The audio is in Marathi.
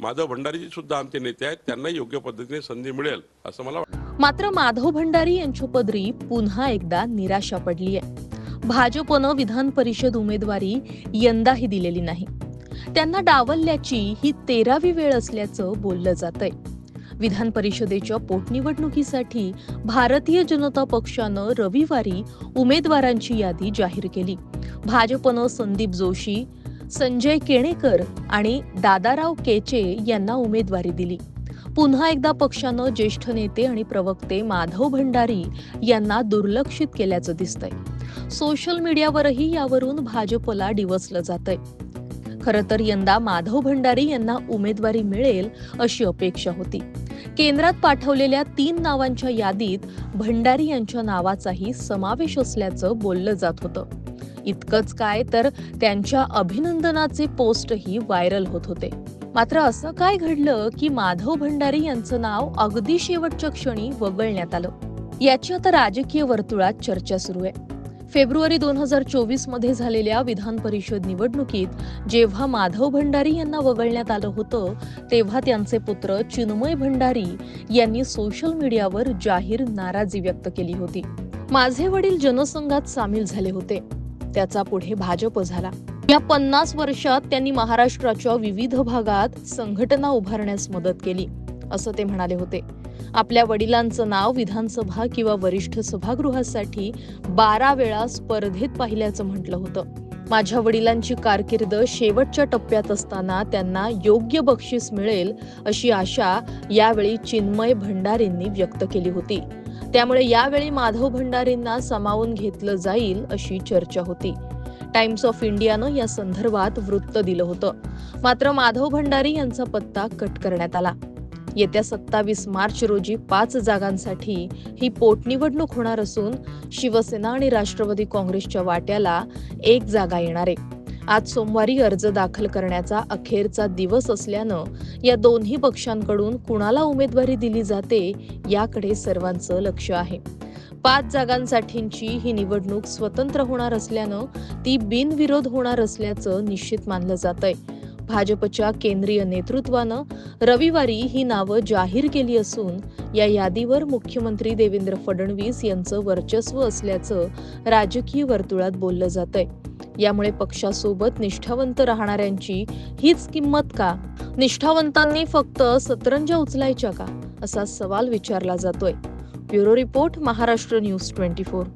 माधव भंडारी सुद्धा आमचे नेते आहेत. त्यांना योग्य पद्धतीने संधी मिळेल असं मला वाटतं. मात्र माधव भंडारी यांच्या पदरी पुन्हा एकदा निराशा पडली आहे भाजपनं विधान परिषद उमेदवारी यंदाही दिलेली नाही. त्यांना डावलल्याची ही तेरावी वेळ असल्याचं बोललं जातंय. विधान परिषदेच्या पोटनिवडणुकीसाठी भारतीय जनता पक्षानं रविवारी उमेदवारांची यादी जाहीर केली. भाजपनं संदीप जोशी संजय केणेकर आणि दादाराव केचे यांना उमेदवारी दिली. पुन्हा एकदा पक्षानं ज्येष्ठ नेते आणि प्रवक्ते माधव भंडारी यांना दुर्लक्षित केल्याचं दिसतंय. सोशल मीडियावरही यावरून भाजपला डिवचलं जातंय. खरं तर यंदा माधव भंडारी यांना उमेदवारी मिळेल अशी अपेक्षा होती. केंद्रात पाठवलेल्या तीन नावांच्या यादीत भंडारी यांच्या नावाचाही समावेश असल्याचं बोललं जात होतं. इतकंच काय तर त्यांच्या अभिनंदनाचे पोस्टही व्हायरल होत होते. मात्र असं काय घडलं की माधव भंडारी यांचं नाव अगदी शेवटच्या क्षणी वगळण्यात आलं. याची आता राजकीय वर्तुळात चर्चा सुरू आहे. फेब्रुवारी दोन हजार चोवीसमध्ये झालेल्या विधान परिषद निवडणुकीत जेव्हा माधव भंडारी यांना वगळण्यात आलं होतं तेव्हा त्यांचे पुत्र चिन्मय भंडारी यांनी सोशल मीडियावर जाहीर नाराजी व्यक्त केली होती. माझे वडील जनसंघात सामील झाले होते. त्याचा पुढे भाजप झाला. या पन्नास वर्षात त्यांनी महाराष्ट्राच्या विविध भागात संघटना उभारण्यास मदत केली असं ते म्हणाले होते. आपल्या वडिलांचं नाव विधानसभा किंवा वरिष्ठ सभागृहासाठी बारा वेळा स्पर्धेत पाहिल्याचं म्हटलं होतं. माझ्या वडिलांची कारकीर्द शेवटच्या टप्प्यात असताना त्यांना योग्य बक्षीस मिळेल अशी आशा यावेळी चिन्मय भंडारींनी व्यक्त केली होती. त्यामुळे यावेळी माधव भंडारींना सामावून घेतलं जाईल अशी चर्चा होती. टाइम्स ऑफ इंडियानं या संदर्भात वृत्त दिलं होतं. मात्र माधव भंडारी यांचा पत्ता कट करण्यात आला. येत्या सत्तावीस मार्च रोजी पाच जागांसाठी ही पोटनिवडणूक होणार असून शिवसेना आणि राष्ट्रवादी काँग्रेसच्या वाट्याला एक जागा येणार आहे. आज सोमवारी अर्ज दाखल करण्याचा अखेरचा दिवस असल्यानं या दोन्ही पक्षांकडून कुणाला उमेदवारी दिली जाते याकडे सर्वांचं लक्ष आहे. पाच जागांसाठींची ही निवडणूक स्वतंत्र होणार असल्यानं ती बिनविरोध होणार असल्याचं निश्चित मानलं जात आहे भाजपच्या केंद्रीय नेतृत्वानं रविवारी ही नावं जाहीर केली असून या यादीवर मुख्यमंत्री देवेंद्र फडणवीस यांचं वर्चस्व असल्याचं राजकीय वर्तुळात बोललं जातंय. यामुळे पक्षासोबत निष्ठावंत राहणाऱ्यांची हीच किंमत का? निष्ठावंतांनी फक्त सतरंजा उचलायच्या का? असा सवाल विचारला जातोय. Bureau report Maharashtra news twenty four.